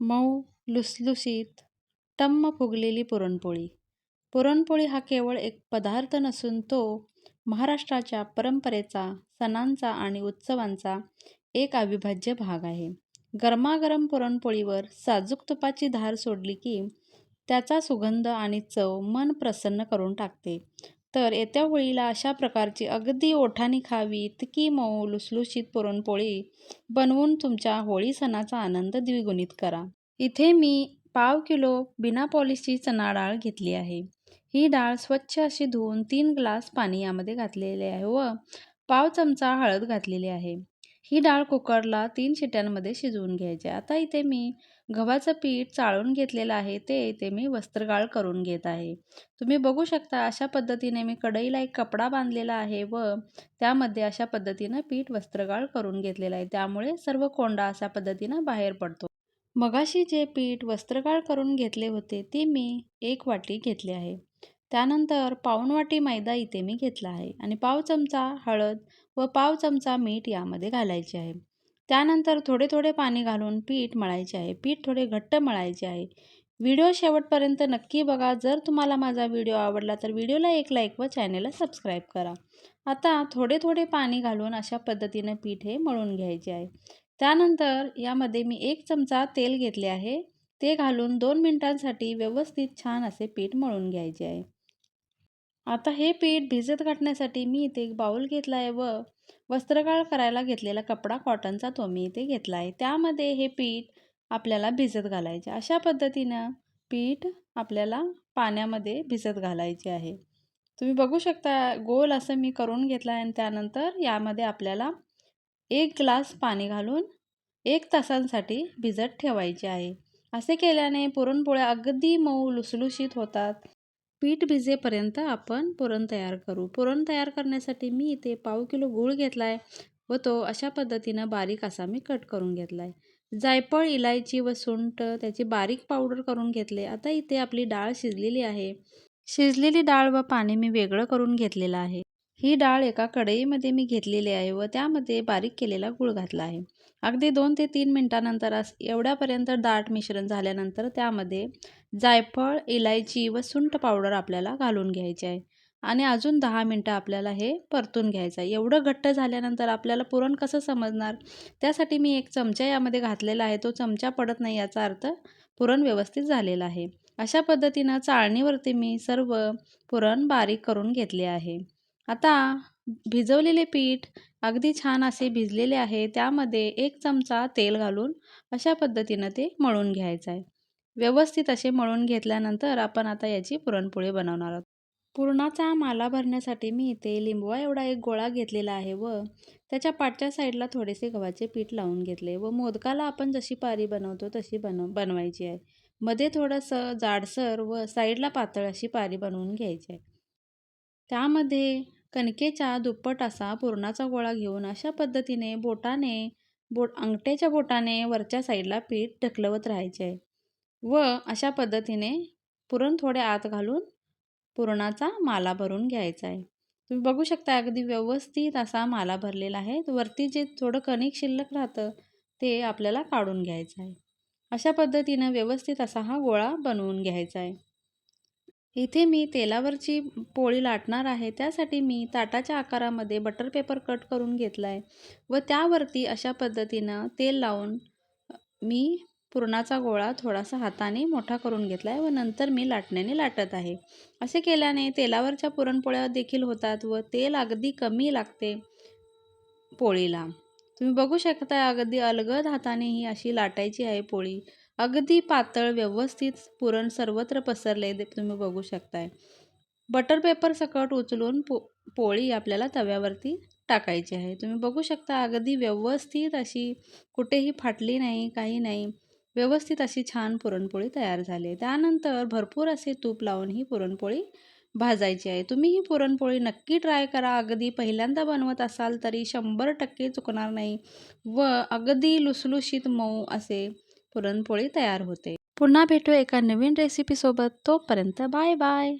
मऊ लुसलुशीत टम्म फुगलेली पुरणपोळी. पुरणपोळी हा केवळ एक पदार्थ नसून तो महाराष्ट्राच्या परंपरेचा सणांचा आणि उत्सवांचा एक अविभाज्य भाग आहे. गरमागरम पुरणपोळीवर साजूक तुपाची धार सोडली की त्याचा सुगंध आणि चव मन प्रसन्न करून टाकते. तर येत्या होळीला अशा प्रकारची अगदी ओठानी खावी इतकी मऊ लुसलुशीत पुरणपोळी बनवून तुमच्या होळी सणाचा आनंद द्विगुणित करा. इथे मी पाव किलो बिना पॉलिशची चणा डाळ घेतली आहे. ही डाळ स्वच्छ अशी धुवून तीन ग्लास पाणी यामध्ये घातलेले आहे व पाव चमचा हळद घातलेली आहे. ही डाळ कुकरला तीन शिट्यांमध्ये शिजवून घ्यायची. आता इथे मी गव्हाचं पीठ चाळून घेतलेलं आहे. ते इथे मी वस्त्रगाळ करून घेत आहे. तुम्ही बघू शकता अशा पद्धतीने मी कढईला एक कपडा बांधलेला आहे व त्यामध्ये अशा पद्धतीनं पीठ वस्त्रगाळ करून घेतलेलं आहे. त्यामुळे सर्व कोंडा अशा पद्धतीनं बाहेर पडतो. मगाशी जे पीठ वस्त्रगाळ करून घेतले होते ते मी एक वाटी घेतले आहे. त्यानंतर पाऊणवाटी मैदा इथे मी घेतला आहे आणि पाव चमचा हळद व पाव चमचा मीठ यामध्ये घालायचे आहे. त्यानंतर थोडे थोडे पाणी घालून पीठ मळायचे आहे. पीठ थोडे घट्ट मळायचे आहे. व्हिडिओ शेवटपर्यंत नक्की बघा. जर तुम्हाला माझा व्हिडिओ आवडला तर व्हिडिओला एक लाईक व चॅनेलला सबस्क्राईब करा. आता थोडे थोडे पाणी घालून अशा पद्धतीनं पीठ हे मळून घ्यायचे आहे. त्यानंतर यामध्ये मी एक चमचा तेल घेतले आहे. ते घालून दोन मिनटांसाठी व्यवस्थित छान असे पीठ मळून घ्यायचे आहे. आता हे पीठ भिजत घाटण्यासाठी मी इथे एक बाऊल घेतला आहे व वस्त्रगाळ करायला घेतलेला कपडा कॉटनचा तो मी इथे घेतला आहे. त्यामध्ये हे पीठ आपल्याला भिजत घालायचे. अशा पद्धतीनं पीठ आपल्याला पाण्यामध्ये भिजत घालायचे आहे. तुम्ही बघू शकता गोल असं मी करून घेतलं आहे आणि त्यानंतर यामध्ये आपल्याला एक ग्लास पाणी घालून एक तासांसाठी भिजत ठेवायचे आहे. असे केल्याने पुरणपोळ्या अगदी मऊ लुसलुशीत होतात. पीठ भिजेपर्यंत आपण पुरण तयार करू. पुरण तयार करण्यासाठी मी इथे पाव किलो गूळ घेतला आहे व तो अशा पद्धतीनं बारीक असा मी कट करून घेतला आहे जायफळ इलायची व सुंठ त्याची बारीक पावडर करून घेतले. आता इथे आपली डाळ शिजलेली आहे. शिजलेली डाळ व पाणी मी वेगळं करून घेतलेलं आहे. ही डाळ एका कढईमध्ये मी घेतलेली आहे व त्यामध्ये बारीक केलेला गूळ घातला आहे. अगदी दोन ते तीन मिनटानंतर अस एवढ्यापर्यंत दाट मिश्रण झाल्यानंतर त्यामध्ये जायफळ इलायची व सुंठ पावडर आपल्याला घालून घ्यायची आहे. आणि अजून दहा मिनटं आपल्याला हे परतून घ्यायचं आहे. एवढं घट्ट झाल्यानंतर आपल्याला पुरण कसं समजणार? त्यासाठी मी एक चमचा यामध्ये घातलेला आहे. तो चमचा पडत नाही याचा अर्थ पुरण व्यवस्थित झालेलं आहे. अशा पद्धतीनं चाळणीवरती मी सर्व पुरण बारीक करून घेतले आहे. आता भिजवलेले पीठ अगदी छान असे भिजलेले आहे त्यामध्ये एक चमचा तेल घालून अशा पद्धतीनं ते मळून घ्यायचं आहे. व्यवस्थित असे मळून घेतल्यानंतर आपण आता याची पुरणपोळी बनवणार आहोत. पुरणाचा माला भरण्यासाठी मी इथे लिंबवा एवढा एक गोळा घेतलेला आहे व त्याच्या पाठच्या साईडला थोडेसे गव्हाचे पीठ लावून घेतले व मोदकाला आपण जशी पारी बनवतो तशी बनव बनवायची आहे. मध्ये थोडंसं जाडसर व साईडला पातळ अशी पारी बनवून घ्यायची आहे. त्यामध्ये कणकेच्या दुप्पट असा पुरणाचा गोळा घेऊन अशा पद्धतीने बोटाने बोट अंगठ्याच्या बोटाने वरच्या साईडला पीठ ढकलवत राहायचे आहे व अशा पद्धतीने पुरण थोडे आत घालून पुरणाचा माला भरून घ्यायचा आहे. तुम्ही बघू शकता अगदी व्यवस्थित असा माला भरलेला आहे. वरती जे थोडं कणिक शिल्लक राहतं ते आपल्याला काढून घ्यायचं आहे. अशा पद्धतीनं व्यवस्थित असा हा गोळा बनवून घ्यायचा आहे. इथे मी तेलावरची पोळी लाटणार आहे. त्यासाठी मी ताटाच्या आकारामध्ये बटर पेपर कट करून घेतला आहे व त्यावरती अशा पद्धतीनं तेल लावून मी पुरणाचा गोळा थोडासा हाताने मोठा करून घेतला आहे व नंतर मी लाटण्याने लाटत आहे. असे केल्याने तेलावरच्या पुरणपोळ्या देखील होतात व तेल अगदी कमी लागते पोळीला. तुम्ही बघू शकता अगदी अलगद हाताने ही अशी लाटायची आहे पोळी. अगदी पातळ व्यवस्थित पुरण सर्वत्र पसरले तुम्ही बघू शकताय. बटर पेपर सकट उचलून पो पोळी आपल्याला तव्यावरती टाकायची आहे. तुम्ही बघू शकता अगदी व्यवस्थित अशी कुठेही फाटली नाही काही नाही. व्यवस्थित अशी छान पुरणपोळी तयार झाली त्यानंतर भरपूर असे तूप लावून ही पुरणपोळी भाजायची आहे. तुम्ही ही पुरणपोळी नक्की ट्राय करा. अगदी पहिल्यांदा बनवत असाल तरी शंभर टक्के चुकणार नाही. व अगदी लुसलुशीत मऊ असे पुरणपोळी तयार होते. पुन्हा भेटू एका नवीन रेसिपीसोबत तोपर्यंत बाय बाय.